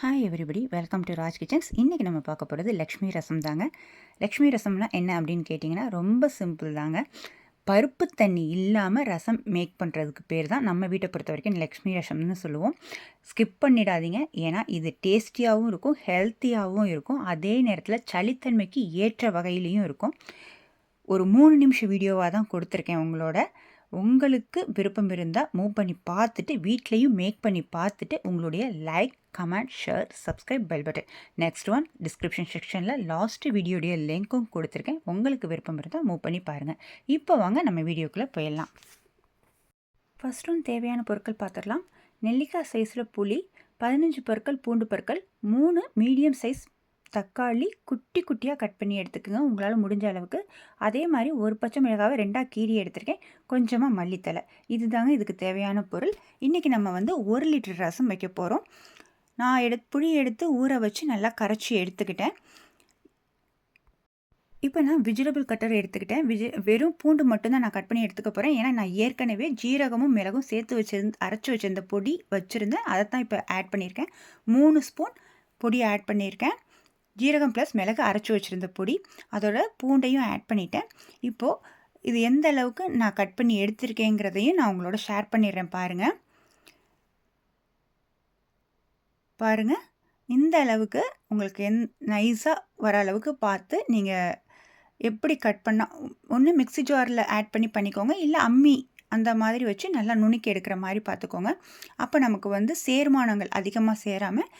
Hi everybody welcome to Raj kitchens இன்றைக்கி நம்ம பார்க்க போகிறது லக்ஷ்மி ரசம் தாங்க. லக்ஷ்மி ரசம்னா என்ன அப்படின்னு கேட்டிங்கன்னா ரொம்ப சிம்பிள் தாங்க. பருப்பு தண்ணி இல்லாமல் ரசம் மேக் பண்ணுறதுக்கு பேர் தான் நம்ம வீட்டை பொறுத்த வரைக்கும் லக்ஷ்மி ரசம்னு சொல்லுவோம். ஸ்கிப் பண்ணிடாதீங்க. ஏன்னா இது டேஸ்டியாகவும் இருக்கும் ஹெல்த்தியாகவும் இருக்கும். அதே நேரத்தில் சளித்தன்மைக்கு ஏற்ற வகையிலையும் இருக்கும். ஒரு மூணு நிமிஷம் வீடியோவாக தான் கொடுத்துருக்கேன் உங்களோட. உங்களுக்கு விருப்பம் இருந்தால் மூவ் பண்ணி பார்த்துட்டு வீட்லேயும் மேக் பண்ணி பார்த்துட்டு உங்களுடைய like comment share subscribe bell button next one description செக்ஷனில் லாஸ்ட்டு வீடியோடைய லிங்க்கும் கொடுத்துருக்கேன். உங்களுக்கு விருப்பம் இருந்தால் மூவ் பண்ணி பாருங்கள் இப்போ வாங்க நம்ம வீடியோக்குள்ளே போயிடலாம். ஃபஸ்ட் ஒன் தேவையான பொருட்கள் பார்த்துடலாம். நெல்லிக்காய் சைஸில் புளி பதினஞ்சு பொருட்கள் பூண்டு பொருட்கள் மூணு மீடியம் சைஸ் தக்காளி குட்டி குட்டியாக கட் பண்ணி எடுத்துக்கோங்க. உங்களால் முடிஞ்ச அளவுக்கு. அதே மாதிரி ஒரு பச்சை மிளகாவை ரெண்டாக கீரி எடுத்திருக்கேன். கொஞ்சமாக மல்லித்தலை இது தாங்க இதுக்கு தேவையான பொருள். இன்றைக்கி நம்ம வந்து ஒரு லிட்டர் ரசம் வைக்க போகிறோம் நான் எடு புளி எடுத்து ஊற வச்சு நல்லா கரைச்சி எடுத்துக்கிட்டேன். இப்போ நான் விஜிடபிள் கட்டர் எடுத்துக்கிட்டேன். விஜ வெறும் பூண்டு மட்டும்தான் நான் கட் பண்ணி எடுத்துக்க போகிறேன் ஏன்னா நான் ஏற்கனவே ஜீரகமும் மிளகும் சேர்த்து வச்சிருந்து அரைச்சி வச்சிருந்த பொடி வச்சுருந்தேன். அதை தான் இப்போ ஆட் பண்ணியிருக்கேன். மூணு ஸ்பூன் பொடி ஆட் பண்ணியிருக்கேன். ஜீரகம் ப்ளஸ் மிளகு அரைச்சி வச்சுருந்த பொடி அதோட பூண்டையும் ஆட் பண்ணிட்டேன். இப்போது இது எந்த அளவுக்கு நான் கட் பண்ணி எடுத்திருக்கேங்கிறதையும் நான் உங்களோட ஷேர் பண்ணிடுறேன் பாருங்கள் பாருங்கள் இந்த அளவுக்கு உங்களுக்கு எந் நைஸாக வர அளவுக்கு பார்த்து நீங்கள் எப்படி கட் பண்ணால் ஒன்று மிக்சி ஜாரில் ஆட் பண்ணி பண்ணிக்கோங்க இல்லை அம்மி அந்த மாதிரி வச்சு நல்லா நுணுக்கி எடுக்கிற மாதிரி பார்த்துக்கோங்க. அப்போ நமக்கு வந்து சேர்மானங்கள் அதிகமாக சேராமல்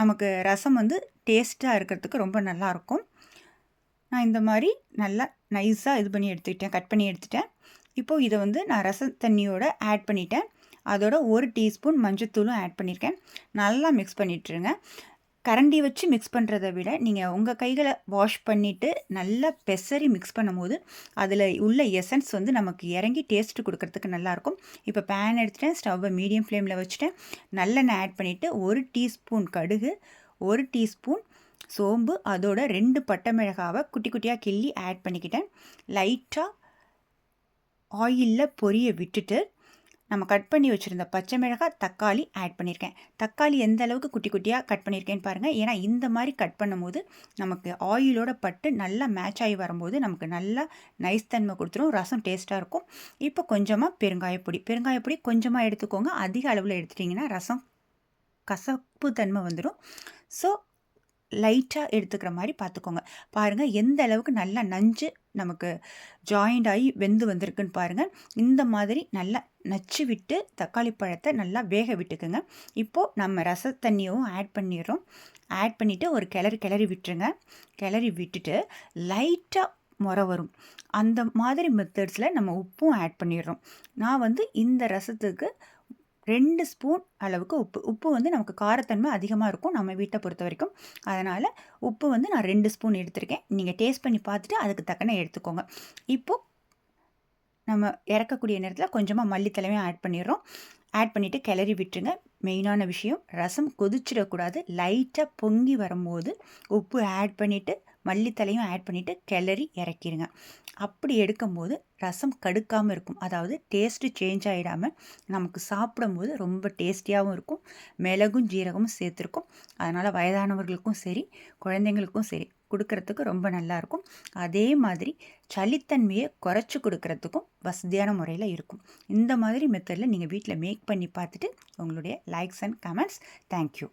நமக்கு ரசம் வந்து டேஸ்ட்டாக இருக்கிறதுக்கு ரொம்ப நல்லாயிருக்கும் நான் இந்த மாதிரி நல்லா நைஸாக இது பண்ணி எடுத்துக்கிட்டேன் கட் பண்ணி எடுத்துட்டேன். இப்போது இதை வந்து நான் ரச தண்ணியோடு ஆட் பண்ணிட்டேன். அதோட ஒரு டீஸ்பூன் மஞ்சத்தூளும் ஆட் பண்ணியிருக்கேன் நல்லா மிக்ஸ் பண்ணிட்டுருங்க. கரண்டி வச்சு மிக்ஸ் பண்ணுறதை விட நீங்கள் உங்கள் கைகளை வாஷ் பண்ணிவிட்டு நல்லா பெசரி மிக்ஸ் பண்ணும்போது அதில் உள்ள எசன்ஸ் வந்து நமக்கு இறங்கி டேஸ்ட்டு கொடுக்கறதுக்கு நல்லாயிருக்கும் இப்போ பேன் எடுத்துட்டேன் ஸ்டவ்வை மீடியம் ஃப்ளேமில் வச்சுட்டேன். நல்லெண்ணெய் ஆட் பண்ணிவிட்டு ஒரு டீஸ்பூன் கடுகு ஒரு டீஸ்பூன் சோம்பு அதோட ரெண்டு பட்டை மிளகாவை குட்டி குட்டியாக கிள்ளி ஆட் பண்ணிக்கிட்டேன். லைட்டாக ஆயிலில் பொரிய விட்டுட்டு நம்ம கட் பண்ணி வச்சுருந்த பச்சை மிளகாய் தக்காளி ஆட் பண்ணியிருக்கேன் தக்காளி எந்த அளவுக்கு குட்டி குட்டியாக கட் பண்ணியிருக்கேன்னு பாருங்கள் ஏன்னா இந்த மாதிரி கட் பண்ணும்போது நமக்கு ஆயிலோட பட்டு நல்லா மேட்ச் ஆகி வரும்போது நமக்கு நல்லா நைஸ் தன்மை கொடுத்துரும். ரசம் டேஸ்ட்டாக இருக்கும். இப்போ கொஞ்சமாக பெருங்காயப்பொடி பெருங்காயப்பொடி கொஞ்சமாக எடுத்துக்கோங்க. அதிக அளவில் எடுத்துட்டிங்கன்னா ரசம் கசப்பு தன்மை வந்துடும் ஸோ லைட்டாக எடுத்துக்கிற மாதிரி பார்த்துக்கோங்க பாருங்கள் எந்த அளவுக்கு நல்லா நஞ்சு நமக்கு ஜாயிண்ட் ஆகி வெந்து வந்திருக்குன்னு பாருங்கள் இந்த மாதிரி நல்லா நச்சு விட்டு தக்காளி பழத்தை நல்லா வேக விட்டுக்குங்க. இப்போது நம்ம ரச தண்ணியும் ஆட் பண்ணிடுறோம். ஆட் பண்ணிவிட்டு ஒரு கிளறி கிளறி விட்டுருங்க. கிளறி விட்டுட்டு லைட்டாக முறை வரும். அந்த மாதிரி மெத்தட்ஸில் நம்ம உப்பும் ஆட் பண்ணிடுறோம். நான் வந்து இந்த ரசத்துக்கு ரெண்டு ஸ்பூன் அளவுக்கு உப்பு. உப்பு வந்து நமக்கு காரத்தன்மை அதிகமாக இருக்கும் நம்ம வீட்டை பொறுத்த வரைக்கும். அதனால் உப்பு வந்து நான் ரெண்டு ஸ்பூன் எடுத்திருக்கேன். நீங்கள் டேஸ்ட் பண்ணி பார்த்துட்டு அதுக்கு தக்கன எடுத்துக்கோங்க. இப்போது நம்ம இறக்கக்கூடிய நேரத்தில் கொஞ்சமாக மல்லித்தலையும் ஆட் பண்ணிடுறோம். ஆட் பண்ணிவிட்டு கிளறி விட்டுருங்க. மெயினான விஷயம் ரசம் கொதிச்சிடக்கூடாது. லைட்டாக பொங்கி வரும்போது உப்பு ஆட் பண்ணிவிட்டு மல்லித்தலையும் ஆட் பண்ணிவிட்டு கிளறி இறக்கிடுங்க அப்படி எடுக்கும்போது ரசம் கடுக்காமல் இருக்கும். அதாவது டேஸ்ட்டு சேஞ்ச் ஆகிடாமல் நமக்கு சாப்பிடும்போது ரொம்ப டேஸ்டியாகவும் இருக்கும். மிளகும் ஜீரகமும் சேர்த்துருக்கும். அதனால் வயதானவர்களுக்கும் சரி குழந்தைங்களுக்கும் சரி கொடுக்கறதுக்கு ரொம்ப நல்லாயிருக்கும் அதே மாதிரி சளித்தன்மையை குறைச்சி கொடுக்கறதுக்கும் வசதியான முறையில் இருக்கும். இந்த மாதிரி மெத்தடில் நீங்கள் வீட்டில் மேக் பண்ணி பார்த்துட்டு உங்களுடைய லைக்ஸ் அண்ட் கமெண்ட்ஸ் தேங்க்யூ